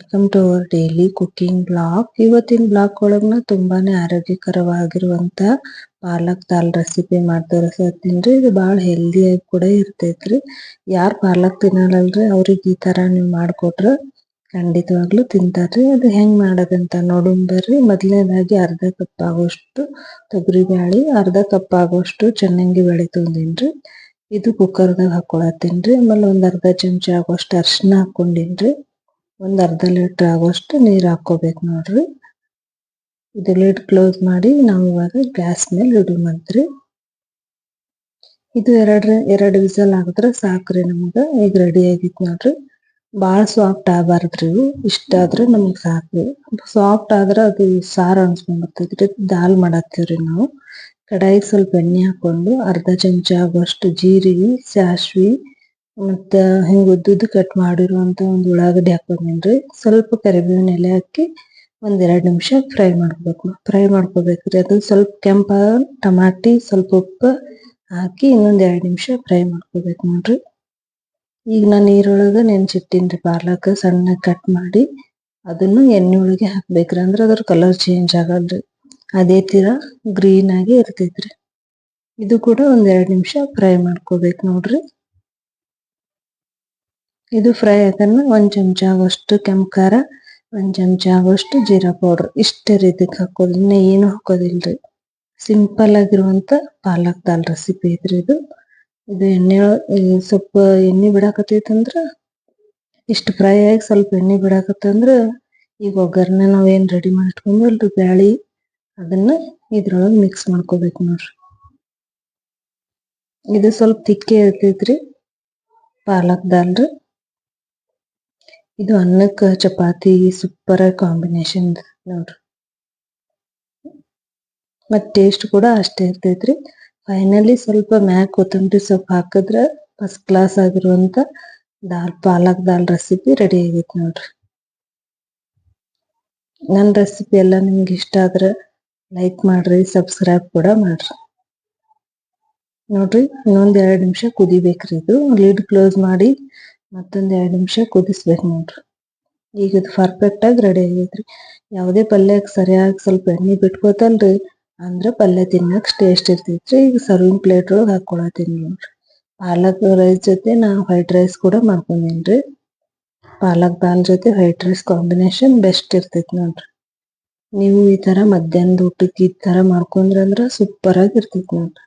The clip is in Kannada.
Welcome to our daily cooking blog ಇವತ್ತಿನ ಬ್ಲಾಗ್ ಒಳಗ್ನ ತುಂಬಾನೇ ಆರೋಗ್ಯಕರವಾಗಿರುವಂತ ಪಾಲಕ್ ದಾಲ್ ರೆಸಿಪಿ ಮಾಡ್ತಾರೆ ಸರ್ ತಿನ್ರಿ ಇದು ಬಹಳ ಹೆಲ್ದಿ ಆಗಿ ಕೂಡ ಇರ್ತೈತ್ರಿ. ಯಾರು ಪಾಲಕ್ ತಿನ್ನಲ್ಲಲ್ರಿ, ಅವ್ರಿಗೆ ಈ ತರ ನೀವು ಮಾಡ್ಕೊಟ್ರ ಖಂಡಿತವಾಗ್ಲೂ ತಿಂತಾರ್ರಿ. ಅದು ಹೆಂಗ್ ಮಾಡೋದಂತ ನೋಡೋಣ ಬರ್ರಿ. ಮೊದಲನೇದಾಗಿ ಅರ್ಧ ಕಪ್ ಆಗುವಷ್ಟು ತೊಗರಿ ಬ್ಯಾಳಿ, ಅರ್ಧ ಕಪ್ ಆಗುವಷ್ಟು ಚೆನ್ನಾಗಿ ಬೆಳೆ ತೊಗೊಂಡಿನ್ರಿ ಇದು ಕುಕ್ಕರ್ದಾಗ ಹಾಕೊಳತ್ತೀನ್ರಿ ಆಮೇಲೆ ಒಂದ್ ಅರ್ಧ ಚಮಚ ಆಗುವಷ್ಟು ಅರ್ಶಿನ ಹಾಕೊಂಡಿನ್ರಿ ಒಂದ್ ಅರ್ಧ ಲೀಟರ್ ಆಗುವಷ್ಟು ನೀರ್ ಹಾಕೋಬೇಕು ನೋಡ್ರಿ. ಇದು ಲಿಡ್ ಕ್ಲೋಸ್ ಮಾಡಿ ನಾವು ಇವಾಗ ಗ್ಯಾಸ್ ಮೇಲೆ ಇಡುವಂತ್ರಿ ಇದು ಎರಡ್ ಎರಡ್ ವಿಸಲ್ ಆಗಿದ್ರೆ ಸಾಕ್ರಿ ನಮಗ, ಈಗ ರೆಡಿ ಆಗಿತ್ ನೋಡ್ರಿ. ಬಾಳ ಸಾಫ್ಟ್ ಆಗಬಾರ್ದ್ರಿ ಇವು, ಇಷ್ಟ ಆದ್ರೆ ನಮಗ್ ಸಾಕ್ರಿ. ಸಾಫ್ಟ್ ಆದ್ರೆ ಅದು ಸಾರು ಅನ್ಸ್ಕೊಂಡ್ಬಿಡ್ತೈತ್ರಿ ದಾಲ್ ಮಾಡತ್ತೀವ್ರಿ ನಾವು. ಕಡಾಯಿಗೆ ಸ್ವಲ್ಪ ಎಣ್ಣೆ ಹಾಕೊಂಡು ಅರ್ಧ ಚಮಚ ಆಗುವಷ್ಟು ಜೀರಿಗೆ, ಸಾಸ್ವಿ ಮತ್ತ ಹಿಂಗ ಉದ್ದುದ್ದು ಕಟ್ ಮಾಡಿರುವಂತ ಒಂದು ಉಳ್ಳಾಗಡ್ಡಿ ಹಾಕೊಂಡಿನ್ರಿ ಸ್ವಲ್ಪ ಕರಿಬೇವಿನ ಎಲೆ ಹಾಕಿ ಒಂದ್ ಎರಡ್ ನಿಮಿಷ ಫ್ರೈ ಮಾಡ್ಕೋಬೇಕು. ಫ್ರೈ ಮಾಡ್ಕೋಬೇಕ್ರಿ. ಅದು ಸ್ವಲ್ಪ ಕೆಂಪ ಟಮಾಟಿ, ಸ್ವಲ್ಪ ಉಪ್ಪು ಹಾಕಿ ಇನ್ನೊಂದ್ ಎರಡ್ ನಿಮಿಷ ಫ್ರೈ ಮಾಡ್ಕೋಬೇಕು ನೋಡ್ರಿ. ಈಗ ನಾನು ನೀರೊಳಗ ನೆನ್ಸಿಟ್ಟಿನ್ರಿ ಪಾಲಕ್ ಸಣ್ಣ ಕಟ್ ಮಾಡಿ. ಅದನ್ನು ಎಣ್ಣೆ ಒಳಗೆ ಹಾಕ್ಬೇಕ್ರಿ. ಅಂದ್ರ ಅದ್ರ ಕಲರ್ ಚೇಂಜ್ ಆಗಲ್ರಿ. ಅದೇ ತೀರ ಗ್ರೀನ್ ಆಗಿ ಇರ್ತೈತ್ರಿ. ಇದು ಕೂಡ ಒಂದ್ ಎರಡ್ ನಿಮಿಷ ಫ್ರೈ ಮಾಡ್ಕೋಬೇಕು ನೋಡ್ರಿ. ಇದು ಫ್ರೈ ಆಗನ್ನ ಒಂದ್ ಚಮಚ ಆಗುವಷ್ಟು ಕೆಂಪ್ ಖಾರ, ಒಂದ್ ಚಮಚ ಆಗುವಷ್ಟು ಜೀರಾ ಪೌಡರ್ ಇಷ್ಟೇ ರೀತಿಗೆ ಹಾಕೋದು. ಇನ್ನ ಏನು ಹಾಕೋದಿಲ್ರಿ. ಸಿಂಪಲ್ ಆಗಿರುವಂತ ಪಾಲಕ್ ದಾಲ್ ರೆಸಿಪಿ ಐತ್ರಿ ಇದು. ಇದು ಎಣ್ಣೆ ಸ್ವಲ್ಪ ಎಣ್ಣೆ ಬಿಡಾಕತ್ತೈತಂದ್ರ ಇಷ್ಟು ಫ್ರೈ ಆಗಿ ಸ್ವಲ್ಪ ಎಣ್ಣೆ ಬಿಡಾಕತ್ತಂದ್ರ ಈಗ ಒಗ್ಗರಣೆ ನಾವ್ ಏನ್ ರೆಡಿ ಮಾಡಿಟ್ಕೊಂಡ್ರಿ ಬ್ಯಾಳಿ, ಅದನ್ನ ಇದ್ರೊಳಗ್ ಮಿಕ್ಸ್ ಮಾಡ್ಕೋಬೇಕು ನೋಡ್ರಿ. ಇದು ಸ್ವಲ್ಪ ತಿಕ್ಕಿ ಇರ್ತೈತ್ರಿ ಪಾಲಕ್ ದಾಲ್ ರೀ ಇದು ಅನ್ನಕ್ಕ ಚಪಾತಿ ಸೂಪರ್ ಕಾಂಬಿನೇಷನ್ ನೋಡ್ರಿ. ಮತ್ ಟೇಸ್ಟ್ ಕೂಡ ಅಷ್ಟೇ ಇರ್ತೈತ್ರಿ. ಫೈನಲಿ ಸ್ವಲ್ಪ ಮ್ಯಾಕ್ ಕೊತ್ತಂಬರಿ ಸೊಪ್ಪು ಹಾಕಿದ್ರೆ ಫಸ್ಟ್ ಕ್ಲಾಸ್ ಆಗಿರುವಂತ ದಾಲ್, ಪಾಲಕ್ ದಾಲ್ ರೆಸಿಪಿ ರೆಡಿ ಆಗೈತಿ ನೋಡ್ರಿ. ನನ್ನ ರೆಸಿಪಿ ಎಲ್ಲ ನಿಮ್ಗೆ ಇಷ್ಟ ಆದ್ರೆ ಲೈಕ್ ಮಾಡ್ರಿ ಸಬ್ಸ್ಕ್ರೈಬ್ ಕೂಡ ಮಾಡ್ರಿ. ನೋಡ್ರಿ ಇನ್ನೊಂದ್ ಎರಡು ನಿಮಿಷ ಕುದಿಬೇಕ್ರಿ ಇದು. ಲಿಡ್ ಕ್ಲೋಸ್ ಮಾಡಿ ಮತ್ತೊಂದ್ ಎರಡು ನಿಮಿಷ ಕುದಿಸ್ಬೇಕು ನೋಡ್ರಿ. ಈಗ ಇದು ಪರ್ಫೆಕ್ಟ್ ಆಗಿ ರೆಡಿ ಆಗೈತ್ರಿ. ಯಾವುದೇ ಪಲ್ಯಕ್ಕೆ ಸರಿಯಾಗಿ ಸ್ವಲ್ಪ ಎಣ್ಣೆ ಬಿಟ್ಕೋತಲ್ರಿ ಅಂದ್ರ ಪಲ್ಯ ತಿನ್ನಕ್ ಟೇಸ್ಟ್ ಇರ್ತೈತ್ರಿ. ಈಗ ಸರ್ವಿಂಗ್ ಪ್ಲೇಟ್ ಒಳಗ್ ಹಾಕೊಳತೀನಿ ನೋಡ್ರಿ. ಪಾಲಕ್ ರೈಸ್ ಜೊತೆ ನಾ ವೈಟ್ ರೈಸ್ ಕೂಡ ಮಾಡ್ಕೊಂಡೇನ್ರಿ. ಪಾಲಕ್ ದಾಲ್ ಜೊತೆ ವೈಟ್ ರೈಸ್ ಕಾಂಬಿನೇಷನ್ ಬೆಸ್ಟ್ ಇರ್ತೈತಿ ನೋಡ್ರಿ. ನೀವು ಈ ತರ ಮಧ್ಯಾಹ್ನದ ಊಟಕ್ಕೆ ಈ ತರ ಮಾಡ್ಕೊಂಡ್ರಂದ್ರ ಸೂಪರ್ ಆಗಿ ಇರ್ತೈತಿ ನೋಡ್ರಿ.